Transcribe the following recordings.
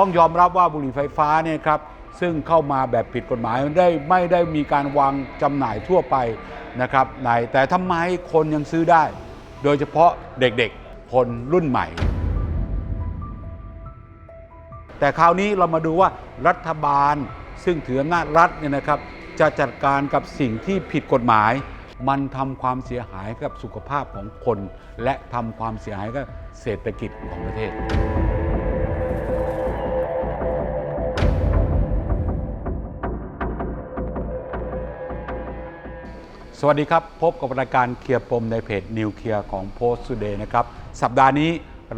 ต้องยอมรับว่าบุหรี่ไฟฟ้าเนี่ยครับซึ่งเข้ามาแบบผิดกฎหมายได้ไม่ได้มีการวางจำหน่ายทั่วไปนะครับในแต่ทำไมคนยังซื้อได้ โดยเฉพาะเด็กๆ คนรุ่นใหม่ แต่คราวนี้เรามาดูว่ารัฐบาลซึ่งถืออำนาจรัฐเนี่ยนะครับ จะจัดการกับสิ่งที่ผิดกฎหมาย มันทำความเสียหายกับสุขภาพของคน และทำความเสียหายกับเศรษฐกิจของประเทศ สวัสดีครับ พบกับรายการเคลียร์ปมในเพจนิวเคลียร์ของโพสต์ t เดนะครับ สัปดาห์นี้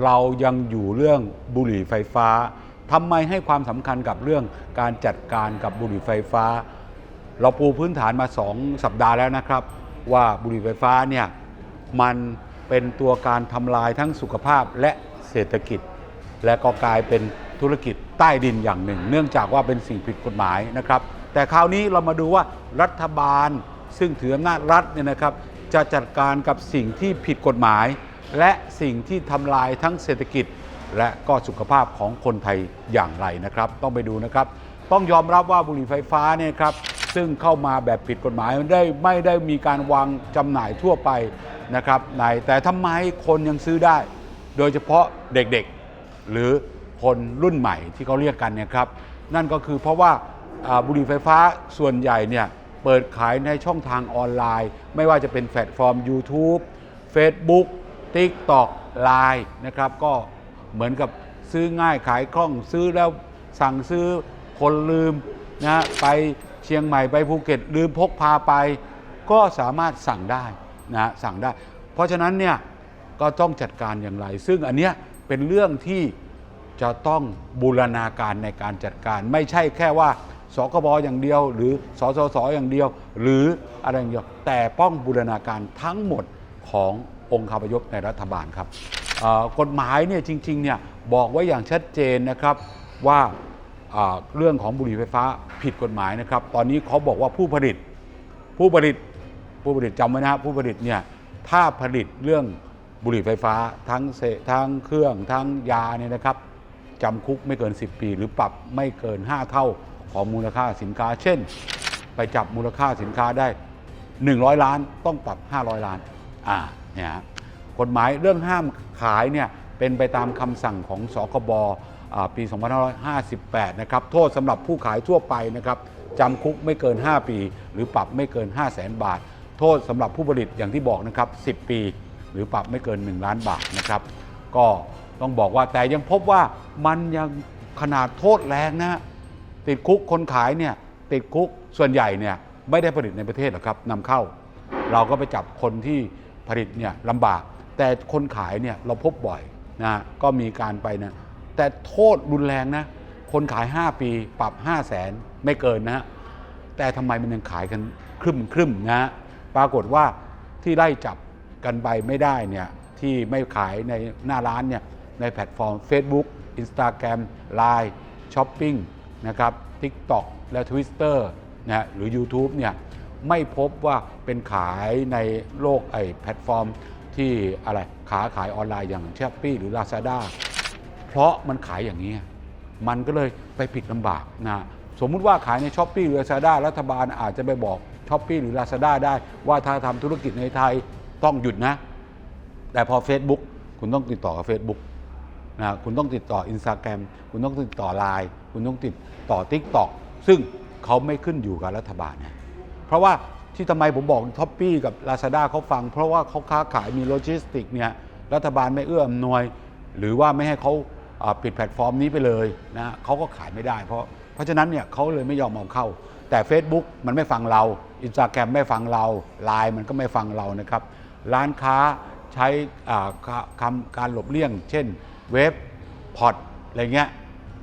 เรายังอยู่เรื่องบุหรี่ไฟฟ้าทำไมให้ความสำคัญกับเรื่องการจัดการกับบุหรี่ไฟฟ้า เราปูพื้นฐานมา 2 สัปดาห์แล้วนะครับ ว่าบุหรี่ไฟฟ้าเนี่ยมันเป็นตัวการทำลายทั้งสุขภาพและเศรษฐกิจ และก็กลายเป็นธุรกิจใต้ดินอย่างหนึ่ง เนื่องจากว่าเป็นสิ่งผิดกฎหมายนะครับ แต่คราวนี้เรามาดูว่ารัฐบาล ซึ่งถืออำนาจรัฐเนี่ยนะครับจะจัดการกับสิ่งที่ผิดกฎหมาย และสิ่งที่ทำลายทั้งเศรษฐกิจ และก็สุขภาพของคนไทยอย่างไรนะครับ ต้องไปดูนะครับ ต้องยอมรับว่าบุหรี่ไฟฟ้าเนี่ยครับซึ่งเข้ามาแบบผิดกฎหมายมันได้ไม่ได้มีการวางจำหน่ายทั่วไปนะครับในแต่ทำไมคนยังซื้อได้ โดยเฉพาะเด็กๆ หรือคนรุ่นใหม่ที่เขาเรียกกันเนี่ยครับนั่นก็คือเพราะว่าอ่าบุหรี่ไฟฟ้าส่วนใหญ่เนี่ย เปิดขายในช่องทางออนไลน์ ไม่ว่าจะเป็นแพลตฟอร์ม YouTube Facebook TikTok Line นะครับก็เหมือนกับซื้อง่ายขายคล่องซื้อแล้วสั่งซื้อคนลืมนะไปเชียงใหม่ไปภูเก็ตลืมพกพาไป ก็สามารถสั่งได้นะฮะสั่งได้ เพราะฉะนั้นเนี่ยก็ต้องจัดการอย่างไร ซึ่งอันเนี้ยเป็นเรื่องที่จะต้องบูรณาการในการจัดการ ไม่ใช่แค่ว่า สกบอย่างเดียว หรือสสสอย่างเดียว หรืออะไรอย่างเดียว แต่ป้องบูรณาการทั้งหมดขององค์คาพยพในรัฐบาลครับกฎหมายเนี่ยจริงๆเนี่ยบอกไว้อย่างชัดเจนนะครับว่าอ่าเรื่องของบุหรี่ไฟฟ้าผิดกฎหมายนะครับ ตอนนี้เขาบอกว่าผู้ผลิต ผู้ผลิตผู้ผลิตจำไว้นะครับผู้ผลิตเนี่ยถ้าผลิตเรื่องบุหรี่ไฟฟ้าทั้งเสทั้งเครื่องทั้งยาเนี่ยนะครับจำคุกไม่เกิน 10 ปี หรือปรับไม่เกิน 5 เท่า ของมูลค่าสินค้า เช่น ไปจับมูลค่าสินค้าได้ 100 ล้านต้องปรับ 500 ล้านอ่าเนี่ยฮะกฎหมายเรื่องห้ามขายเนี่ยเป็นไปตามคำสั่งของสคบอ่าปี 2558 นะครับ โทษสำหรับผู้ขายทั่วไปนะครับจำคุกไม่เกิน 5 ปี หรือปรับไม่เกิน 5 0 0แสนบาท โทษสำหรับผู้ผลิตอย่างที่บอกนะครับ 10 ปี หรือปรับไม่เกิน 1 ล้านบาทนะครับ ก็ต้องบอกว่าแต่ยังพบว่ามันยังขนาดโทษแรงนะ ติดคุกคนขายเนี่ยติดคุกส่วนใหญ่เนี่ยไม่ได้ผลิตในประเทศหรอกครับนำเข้า เราก็ไปจับคนที่ผลิตเนี่ยลำบาก แต่คนขายเนี่ยเราพบบ่อยนะก็มีการไปนะแต่โทษรุนแรงนะคนขาย 5 ปีปรับ 5 0 0แสนไม่เกินนะแต่ทำไมมันยังขายกันครึ่มครึ่มนะปรากฏว่าที่ไล่จับกันไปไม่ได้เนี่ยที่ไม่ขายในหน้าร้านเนี่ยในแพลตฟอร์ม Facebook Instagram Line Shopping นะครับ TikTok และ Twitter นะฮะหรือ YouTube เนี่ยไม่พบว่าเป็นขายในโลกไอแพลตฟอร์มที่อะไรขาขายออนไลน์อย่าง s h อ p e e หรือ Lazada เพราะมันขายอย่างนี้ มันก็เลยไปผิดลำบากนะสมมุติว่าขายในช้อปปี้หรือ Lazada รัฐบาลอาจจะไปบอกช้อปปี้หรือ Lazada ได้ว่าถ้าทำธุรกิจในไทยต้องหยุดนะ แต่พอ Facebook คุณต้องติดต่อกับ Facebook นะคุณต้องติดต่อ Instagram คุณต้องติดต่อ Line คุณต้องติดต่อ TikTok ซึ่งเขาไม่ขึ้นอยู่กับรัฐบาลนะเพราะว่าที่ทำไมผมบอกท็อปปี้กับ Lazada เขาฟัง เพราะว่าเขาค้าขายมีโลจิสติกเนี่ยรัฐบาลไม่เอื้ออำนวย หรือว่าไม่ให้เขาปิดแพลตฟอร์มนี้ไปเลยนะเขาก็ขายไม่ได้ เพราะเพราะฉะนั้นเนี่ยเขาเลยไม่ยอมเอาเข้า แต่ Facebook มันไม่ฟังเราอินสตาแกรมไม่ฟังเราไลน์มันก็ไม่ฟังเรานะครับ ร้านค้าใช้คำการหลบเลี่ยง เช่นเว็บพอตอะไรเงี้ย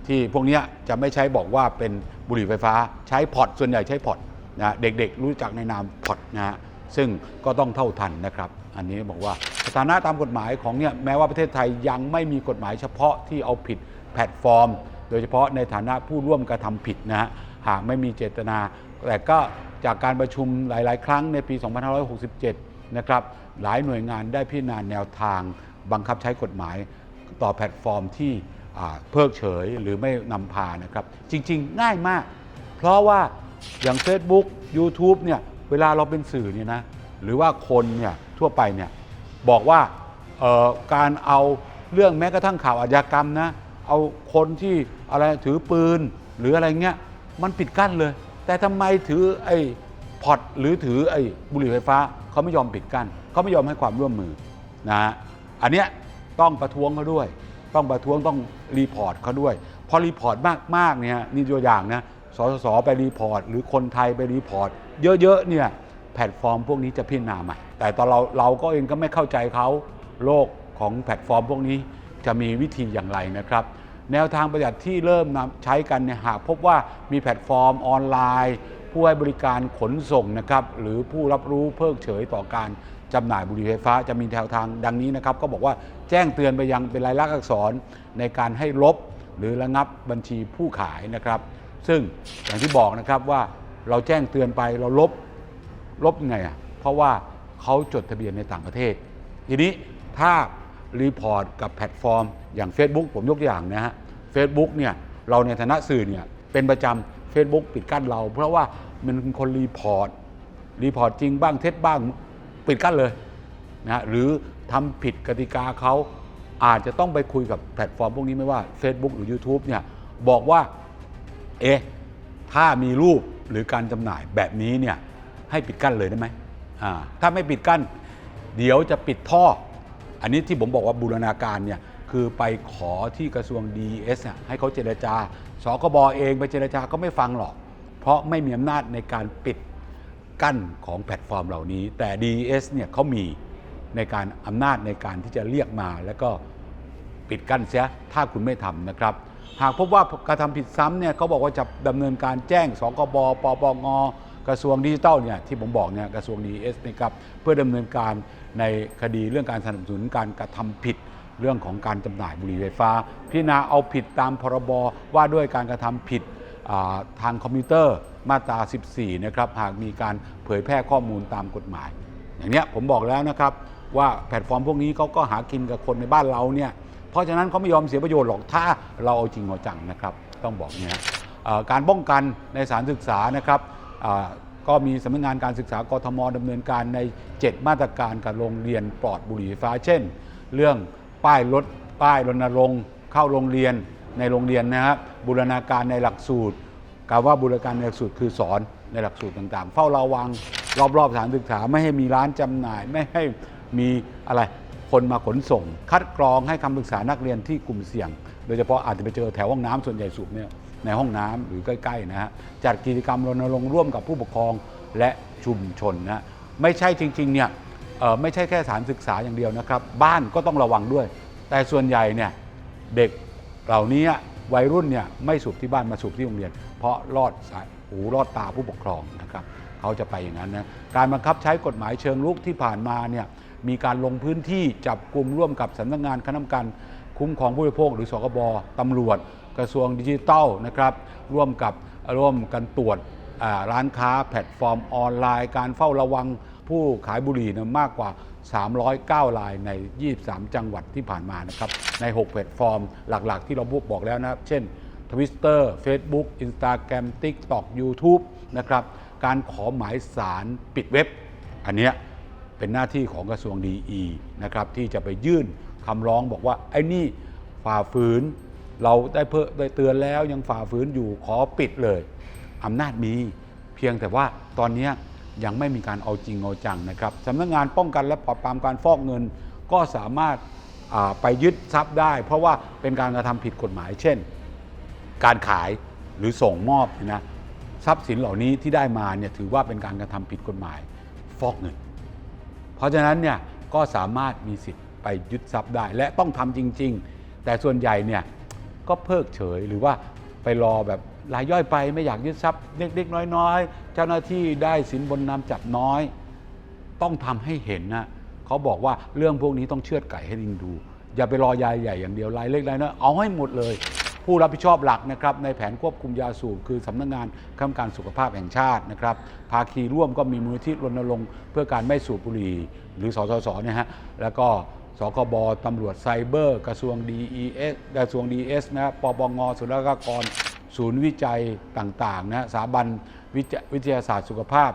ที่พวกนี้จะไม่ใช้บอกว่าเป็นบุหรี่ไฟฟ้าใช้พอตส่วนใหญ่ใช้พอตนะเด็กๆ รู้จักในนามพอตนะฮะซึ่งก็ต้องเท่าทันนะครับ อันนี้บอกว่าสถานะตามกฎหมายของเนี่ยแม้ว่าประเทศไทยยังไม่มีกฎหมายเฉพาะที่เอาผิดแพลตฟอร์ม โดยเฉพาะในฐานะผู้ร่วมกระทำผิดนะฮะหากไม่มีเจตนา แต่ก็จากการประชุมหลาย ๆ ครั้งในปี 2567 นะครับหลายหน่วยงานได้พิจารณาแนวทางบังคับใช้กฎหมายต่อแพลตฟอร์มที่ เพิกเฉยหรือไม่นำพานะครับ จริง ๆ ง่ายมาก เพราะว่าอย่าง Facebook YouTube เนี่ยเวลาเราเป็นสื่อเนี่ยนะหรือว่าคนเนี่ยทั่วไปเนี่ยบอกว่าการเอาเรื่องแม้กระทั่งข่าวอาชญากรรมนะเอาคนที่อะไรถือปืนหรืออะไรเงี้ยมันปิดกั้นเลย แต่ทำไมถือไอ้พอตหรือถือไอ้บุหรี่ไฟฟ้าเขาไม่ยอมปิดกั้นเขาไม่ยอมให้ความร่วมมือนะฮะอันเนี้ยต้องประท้วงเขาด้วย ต้องประท้วงต้องรีพอร์ตเขาด้วยพอรีพอร์ตมากๆเนี่ยนี่ตัวอย่างนะสสสไปรีพอร์ต หรือคนไทยไปรีพอร์ต เยอะๆเนี่ยแพลตฟอร์มพวกนี้จะพิจารณาใหม่ แต่ตอนเราเราก็เองก็ไม่เข้าใจเขาโลกของแพลตฟอร์มพวกนี้จะมีวิธีอย่างไรนะครับ แนวทางประหยัดที่เริ่มนำใช้กันเนี่ยหากพบว่ามีแพลตฟอร์มออนไลน์ ผู้ให้บริการขนส่งนะครับหรือผู้รับรู้เพิกเฉยต่อการจำหน่ายบุหรี่ไฟฟ้าจะมีแนวทางดังนี้นะครับ ก็บอกว่าแจ้งเตือนไปยังเป็นลายลักษณ์อักษรในการให้ลบหรือระงับบัญชีผู้ขายนะครับ ซึ่งอย่างที่บอกนะครับว่าเราแจ้งเตือนไปเราลบลบไงอะเพราะว่าเขาจดทะเบียนในต่างประเทศ ทีนี้ถ้ารีพอร์ตกับแพลตฟอร์ม อย่าง Facebook ผมยกตัวอย่างนะฮะ Facebook เนี่ยเราในฐานะสื่อเนี่ยเป็นประจำ Facebook ปิดกั้นเรา เพราะว่ามันเป็นคนรีพอร์ตรีพอร์ตจริงบ้างเท็จบ้างปิดกั้นเลยนะฮะหรือทำผิดกติกาเขาอาจจะต้องไปคุยกับแพลตฟอร์มพวกนี้ไม่ว่า Facebook หรือ YouTube เนี่ยบอกว่าเอ๊ะถ้ามีรูปหรือการจำหน่ายแบบนี้เนี่ยให้ปิดกั้นเลยได้ไหมอ่าถ้าไม่ปิดกั้น เดี๋ยวจะปิดท่อ อันนี้ที่ผมบอกว่าบูรณาการเนี่ยคือไปขอที่กระทรวง DES เนี่ยให้เขาเจรจา สกบเองไปเจรจาก็ไม่ฟังหรอก เพราะไม่มีอำนาจในการปิดกั้นของแพลตฟอร์มเหล่านี้ แต่ DES เนี่ยเขามีในการอำนาจในการที่จะเรียกมา แล้วก็ปิดกั้นเสียถ้าคุณไม่ทำนะครับ หากพบว่ากระทำผิดซ้ำเนี่ยเขาบอกว่าจะดำเนินการแจ้งสกบปปงกระทรวงดิจิทัลเนี่ยที่ผมบอกเนี่ยกระทรวงดีเอสนะครับเพื่อดำเนินการในคดีเรื่องการสนับสนุนการกระทำผิด เรื่องของการจำหน่ายบุหรี่ไฟฟ้า พิจารณาเอาผิดตามพรบว่าด้วยการกระทำผิดทางคอมพิวเตอร์มาตรา 14 นะครับ หากมีการเผยแพร่ข้อมูลตามกฎหมาย อย่างเนี้ยผมบอกแล้วนะครับ ว่าแพลตฟอร์มพวกนี้เขาก็หากินกับคนในบ้านเราเนี่ยเพราะฉะนั้นเขาไม่ยอมเสียประโยชน์หรอกถ้าเราเอาจริงเอาจังนะครับ ต้องบอกเนี่ยการป้องกันในสถารศึกษานะครับก็มีสำนักงานการศึกษากทมดำเนินการใน 7 มาตรการกับโรงเรียนปลอดบุหรี่ไฟฟ้า เช่น เรื่อง ป้ายรถป้ายรณรงค์เข้าโรงเรียนในโรงเรียนนะครับบูรณาการในหลักสูตรกล่าวว่าบูรณาการในหลักสูตรคือสอนในหลักสูตรต่างๆ เฝ้าระวังรอบๆสถานศึกษาไม่ให้มีร้านจำหน่าย ไม่ให้มีอะไรคนมาขนส่ง คัดกรองให้คำปรึกษานักเรียนที่กลุ่มเสี่ยง โดยเฉพาะอาจจะไปเจอแถวห้องน้ำส่วนใหญ่สูบเนี่ยในห้องน้ำหรือใกล้ๆนะฮะจัดกิจกรรมรณรงค์ร่วมกับผู้ปกครองและชุมชนนะไม่ใช่จริงๆเนี่ย ไม่ใช่แค่สถานศึกษาอย่างเดียวนะครับ บ้านก็ต้องระวังด้วย แต่ส่วนใหญ่เนี่ยเด็กเหล่านี้วัยรุ่นเนี่ยไม่สูบที่บ้านมาสูบที่โรงเรียน เพราะรอดสายหูรอดตาผู้ปกครองนะครับเขาจะไปอย่างนั้นนะการบังคับใช้กฎหมายเชิงลุกที่ผ่านมาเนี่ยมีการลงพื้นที่จับกลุ่มร่วมกับสำนักงานคณะกรรมการคุ้มครองผู้บริโภคหรือสกบตำรวจ กระทรวงดิจิทัลนะครับร่วมกับร่วมกันตรวจร้านค้าแพลตฟอร์มออนไลน์ การเฝ้าระวัง ผู้ขายบุหรี่นยมากกว่า 309 รายใน 23 จังหวัดที่ผ่านมานะครับ ใน 6 แพลตฟอร์มหลักๆ ที่เราบอกแล้วนะครับเช่น Twitter Facebook Instagram TikTok YouTube นะครับการขอหมายสารปิดเว็บ อันเนี้ยเป็นหน้าที่ของกระทรวงดีนะครับที่จะไปยื่นคำร้องบอกว่า ไอ้นี่ฝ่าฝืน เราได้เพิ่ได้เตือนแล้วยังฝ่าฝืนอยู่ขอปิดเลยอำนาจมี เพียงแต่ว่าตอนนี้ ยังไม่มีการเอาจริงเอาจังนะครับสำนักงานป้องกันและปราบปรามการฟอกเงิน ก็สามารถไปยึดทรัพย์ได้ เพราะว่าเป็นการกระทำผิดกฎหมาย เช่น การขายหรือส่งมอบนะทรัพย์สินเหล่านี้ที่ได้มาเนี่ยถือว่าเป็นการกระทำผิดกฎหมายฟอกเงิน เพราะฉะนั้นเนี่ยก็สามารถมีสิทธิ์ไปยึดทรัพย์ได้ และต้องทำจริง ๆ แต่ส่วนใหญ่เนี่ยก็เพิกเฉยหรือว่าไปรอแบบ รายย่อยไปไม่อยากยึดทรัพย์เล็กๆน้อยๆ เจ้าหน้าที่ได้สินบนนำจับน้อย ต้องทำให้เห็นนะเขาบอกว่าเรื่องพวกนี้ต้องเชือดไก่ให้ลิงดู อย่าไปรอยายใหญ่อย่างเดียวรายเล็กรายน้อยเอาให้หมดเลย ผู้รับผิดชอบหลักนะครับในแผนควบคุมยาสูบคือสำนักงานคณะกรรมการสุขภาพแห่งชาตินะครับภาคีร่วมก็มีมูลที่รณรงค์เพื่อการไม่สูบบุหรี่หรือสสสเนี่ยฮะแล้วก็สคบตำรวจไซเบอร์ กระทรวง DES กระทรวง DS นะปปงศุลกากร ศูนย์วิจัยต่างๆนะสถาบันวิจวิทยาศาสตร์สุขภาพ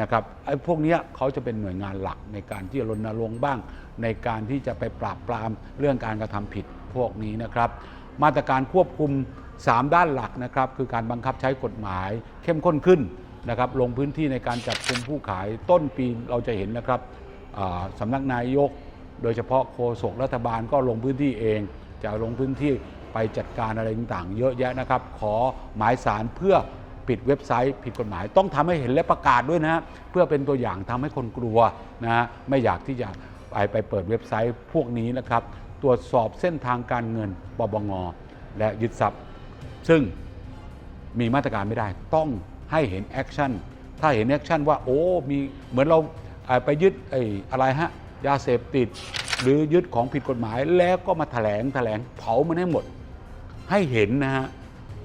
นะครับไอ้พวกนี้เขาจะเป็นหน่วยงานหลักในการที่จะรณรงค์บ้าง ในการที่จะไปปราบปรามเรื่องการกระทำผิดพวกนี้นะครับ มาตรการควบคุม 3 ด้านหลักนะครับ คือการบังคับใช้กฎหมาย เข้มข้นขึ้นนะครับ ลงพื้นที่ในการจับกุมผู้ขายต้นปีเราจะเห็นนะครับอ่าสำนักนายก โดยเฉพาะโฆษกรัฐบาลก็ลงพื้นที่เอง จะลงพื้นที่ ไปจัดการอะไรต่างๆ เยอะแยะนะครับ ขอหมายสารเพื่อปิดเว็บไซต์ ผิดกฎหมายต้องทำให้เห็นและประกาศด้วยนะเพื่อเป็นตัวอย่างทำให้คนกลัวนะฮะไม่อยากที่จะไปไปเปิดเว็บไซต์พวกนี้นะครับ ตรวจสอบเส้นทางการเงินปปงและยึดทรัพย์ ซึ่งมีมาตรการไม่ได้ต้องให้เห็นแอคชั่นถ้าเห็นแอคชั่นว่าโอ้มีเหมือนเราไปยึดไอ้อะไรฮะยาเสพติด หรือยึดของผิดกฎหมายแล้วก็มาแถลงแถลงเผามันให้หมด ให้เห็นนะฮะ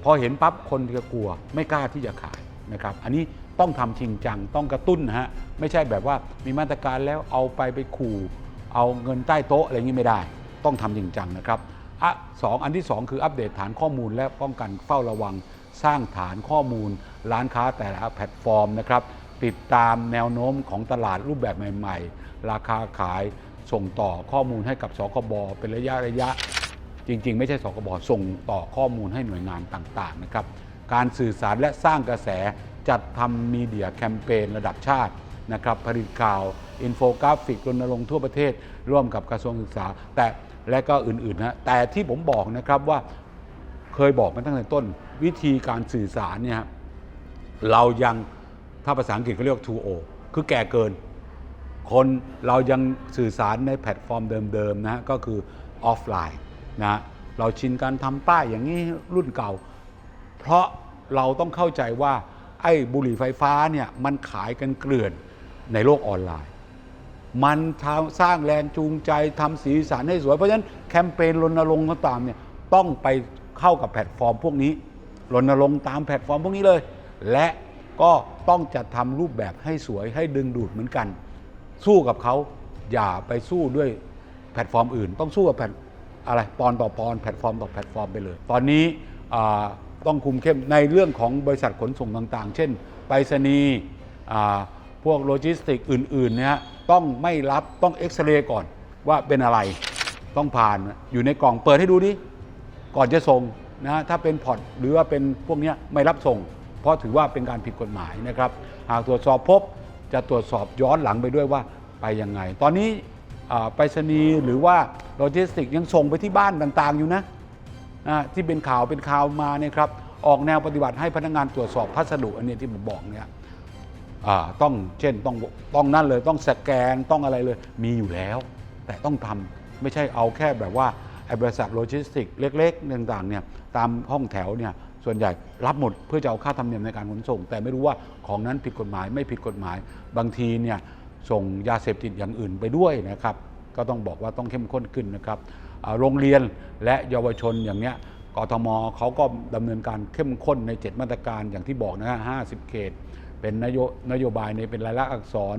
พอเห็นปั๊บคนจะกลัวไม่กล้าที่จะขายนะครับ อันนี้ต้องทำจริงจังต้องกระตุ้นนะฮะไม่ใช่แบบว่ามีมาตรการแล้วเอาไปไปขู่ เอาเงินใต้โต๊ะอะไรอย่างนี้ไม่ได้ ต้องทำจริงจังนะครับอะสองอันที่สองคืออัปเดตฐานข้อมูลและป้องกันเฝ้าระวังสร้างฐานข้อมูล ร้านค้าแต่ละแพลตฟอร์มนะครับติดตามแนวโน้มของตลาดรูปแบบใหม่ ๆ ราคาขายส่งต่อข้อมูลให้กับสคบเป็นระยะระยะ จริง ๆ ไม่ใช่สคบส่งต่อข้อมูลให้หน่วยงานต่างๆนะครับการสื่อสารและสร้างกระแสจัดทำมีเดียแคมเปญระดับชาตินะครับผลิตข่าวอินโฟกราฟิกรณรงค์ทั่วประเทศ ร่วมกับกระทรวงศึกษา แต่และก็อื่นๆนะแต่ที่ผมบอกนะครับว่าเคยบอกมาตั้งแต่ต้น วิธีการสื่อสารเนี่ยเรายังถ้าภาษาอังกฤษเขาเรียก 2O คือแก่เกิน คนเรายังสื่อสารในแพลตฟอร์มเดิมๆนะก็คือออฟไลน์ นะเราชินการทำป้ายอย่างนี้รุ่นเก่า เพราะเราต้องเข้าใจว่าไอ้บุหรี่ไฟฟ้าเนี่ยมันขายกันเกลื่อนในโลกออนไลน์ มันสร้างแรงจูงใจทำสีสันให้สวย เพราะฉะนั้นแคมเปญรณรงค์ก็ตามเนี่ยต้องไปเข้ากับแพลตฟอร์มพวกนี้รณรงค์ตามแพลตฟอร์มพวกนี้เลย และก็ต้องจัดทำรูปแบบให้สวยให้ดึงดูดเหมือนกัน สู้กับเขาอย่าไปสู้ด้วยแพลตฟอร์มอื่น ต้องสู้กับแพลต อะไรปอนต่อปอนแพลตฟอร์มต่อแพลตฟอร์มไปเลย ตอนนี้ต้องคุมเข้มในเรื่องของบริษัทขนส่งต่างๆ เช่น ไปรษณีย์พวกโลจิสติกอื่นๆเนี่ยต้องไม่รับต้องเอ็กซเรย์ก่อนว่าเป็นอะไรต้องผ่านอยู่ในกล่องเปิดให้ดูดิก่อนจะส่งนะถ้าเป็นพอร์ตหรือว่าเป็นพวกนี้ไม่รับส่ง เพราะถือว่าเป็นการผิดกฎหมายนะครับ หากตรวจสอบพบจะตรวจสอบย้อนหลังไปด้วยว่าไปยังไง ตอนนี้ ไปรษณีย์หรือว่าโลจิสติกยังส่งไปที่บ้านต่างๆ อยู่นะที่เป็นข่าวเป็นข่าวมาเนี่ยครับออกแนวปฏิบัติให้พนักงานตรวจสอบพัสดุอันนี้ที่ผมบอกเนี่ยต้องเช่นต้องต้องนั่นเลยต้องสแกนต้องอะไรเลยมีอยู่แล้ว แต่ต้องทำไม่ใช่เอาแค่แบบว่าไอ้บริษัทโลจิสติกเล็กๆต่างๆเนี่ยตามห้องแถวเนี่ยส่วนใหญ่รับหมดเพื่อจะเอาค่าธรรมเนียมในการขนส่ง แต่ไม่รู้ว่าของนั้นผิดกฎหมายไม่ผิดกฎหมายบางทีเนี่ย ส่งยาเสพติดอย่างอื่นไปด้วยนะครับ ก็ต้องบอกว่าต้องเข้มข้นขึ้นนะครับโรงเรียนและเยาวชนอย่างเนี้ยกทมเขาก็ดำเนินการเข้มข้นใน 7 มาตรการอย่างที่บอกนะฮะ50 เขต เป็นนโยนโยบายในเป็นรายลักษณ์อักษร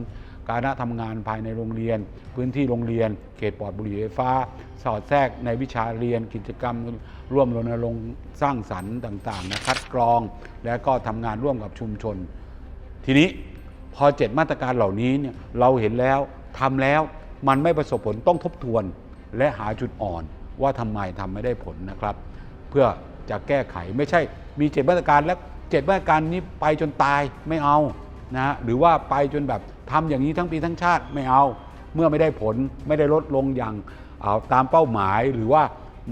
การทำงานภายในโรงเรียน พื้นที่โรงเรียน เขตปลอดบุหรี่ไฟฟ้า สอดแทรกในวิชาเรียนกิจกรรม ร่วมรณรงค์สร้างสรรค์ต่างๆนะคัดกรอง และก็ทำงานร่วมกับชุมชน ทีนี้ พอเจ็ดมาตรการเหล่านี้เนี่ยเราเห็นแล้วทำแล้วมันไม่ประสบผลต้องทบทวน และหาจุดอ่อนว่าทำไมทำไม่ได้ผลนะครับ เพื่อจะแก้ไขไม่ใช่มีเจ็ดมาตรการแล้วเจ็ดมาตรการนี้ไปจนตายไม่เอานะฮะหรือว่าไปจนแบบทำอย่างนี้ทั้งปีทั้งชาติไม่เอา เมื่อไม่ได้ผลไม่ได้ลดลงอย่างาตามเป้าหมายหรือว่า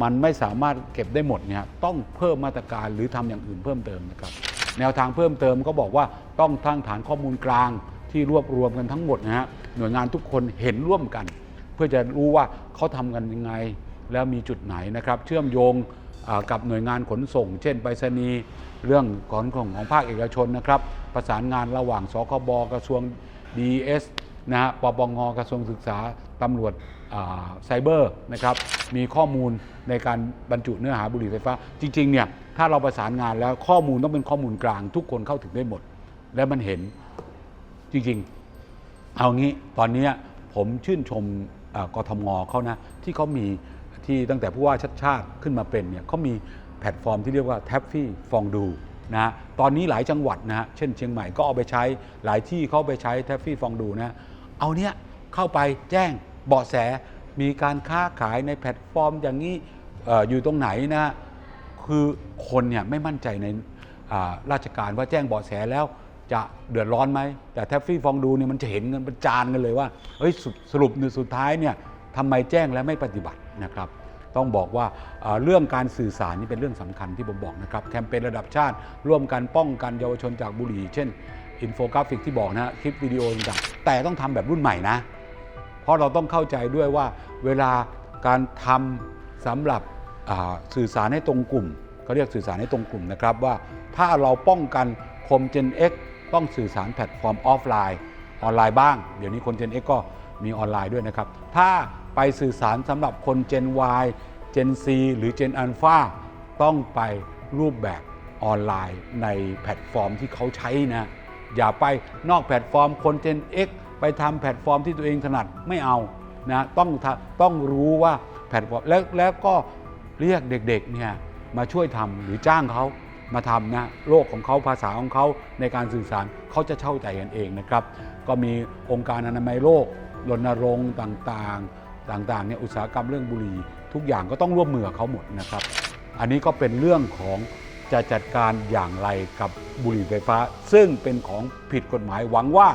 มันไม่สามารถเก็บได้หมดเนี่ยต้องเพิ่มมาตรการหรือทำอย่างอื่นเพิ่มเติมนะครับ แนวทางเพิ่มเติมก็บอกว่าต้องทั้งฐานข้อมูลกลางที่รวบรวมกันทั้งหมดนะฮะหน่วยงานทุกคนเห็นร่วมกัน เพื่อจะรู้ว่าเขาทำกันยังไง แล้วมีจุดไหนนะครับ เชื่อมโยงกับหน่วยงานขนส่ง เช่นไปรษณีย์เรื่องของของของภาคเอกชนนะครับ ประสานงานระหว่างสคบกระทรวง DS นะฮะปปงกระทรวงศึกษาตำรวจไซเบอร์นะครับมีข้อมูลในการบรรจุเนื้อหาบุหรี่ไฟฟ้า จริงๆเนี่ย ถ้าเราประสานงานแล้วข้อมูลต้องเป็นข้อมูลกลาง ทุกคนเข้าถึงได้หมด และมันเห็นจริงๆ เอางี้ตอนนี้ผมชื่นชมเอ่อกทมเขานะ ที่เขามีที่ตั้งแต่ผู้ว่าชัดชาติขึ้นมาเป็นเนี่ยเขามีแพลตฟอร์มที่เรียกว่าแท็บฟี่ฟองดูนะตอนนี้หลายจังหวัดนะฮะเช่นเชียงใหม่ก็เอาไปใช้หลายที่เขาไปใช้แท็บฟี่ฟองดูนะเอาเนี้ยเข้าไปแจ้งเบาะแสมีการค้าขายในแพลตฟอร์มอย่างนี้อออยู่ตรงไหนนะฮะ คือคนเนี่ยไม่มั่นใจในราชการว่าแจ้งเบาะแสแล้วจะเดือดร้อนไหม แต่แท็บฟี่ฟองดูเนี่ยมันจะเห็นกันประจานกันเลยว่าเอ้ยสรุปสรุปในสุดท้ายเนี่ยทำไมแจ้งและไม่ปฏิบัตินะครับ ต้องบอกว่าเรื่องการสื่อสารนี่เป็นเรื่องสำคัญที่ผมบอกนะครับแคมเปญระดับชาติ ร่วมกันป้องกันเยาวชนจากบุหรี่ เช่นอินโฟกราฟิกที่บอกนะคลิปวิดีโอต่างแต่ต้องทำแบบรุ่นใหม่นะ เพราะเราต้องเข้าใจด้วยว่าเวลาการทำสำหรับ สื่อสารให้ตรงกลุ่มเขาเรียกสื่อสารให้ตรงกลุ่มนะครับว่าถ้าเราป้องกันคม Gen X ต้องสื่อสารแพลตฟอร์มออฟไลน์ ออนไลน์บ้าง เดี๋ยวนี้คน Gen X ก็มีออนไลน์ด้วยนะครับ ถ้าไปสื่อสารสำหรับคน Gen Y Gen C หรือ Gen Alpha ต้องไปรูปแบบออนไลน์ในแพลตฟอร์มที่เขาใช้นะ อย่าไปนอกแพลตฟอร์มคน Gen X ไปทำแพลตฟอร์มที่ตัวเองถนัดไม่เอานะต้องทำต้องรู้ว่าแพลตฟอร์มแล้วแล้วก็ เรียกเด็กๆเนี่ยมาช่วยทำหรือจ้างเขามาทำนะโลกของเขาภาษาของเขาในการสื่อสารเขาจะเข้าใจกันเองนะครับ ก็มีองค์การอนามัยโลกรณรงค์ต่างๆต่างๆเนี่ยอุตสาหกรรมเรื่องบุหรี่ ทุกอย่างก็ต้องร่วมมือกับเขาหมดนะครับ อันนี้ก็เป็นเรื่องของจะจัดการอย่างไรกับบุหรี่ไฟฟ้า ซึ่งเป็นของผิดกฎหมายหวังว่า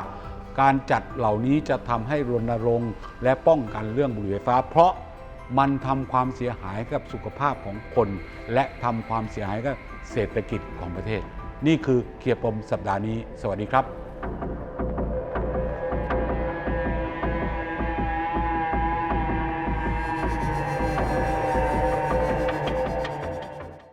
การจัดเหล่านี้จะทำให้รณรงค์และป้องกันเรื่องบุหรี่ไฟฟ้า เพราะ มันทำความเสียหายกับสุขภาพของคน และทำความเสียหายกับเศรษฐกิจของประเทศ นี่คือเคียร์ปมสัปดาห์นี้ สวัสดีครับ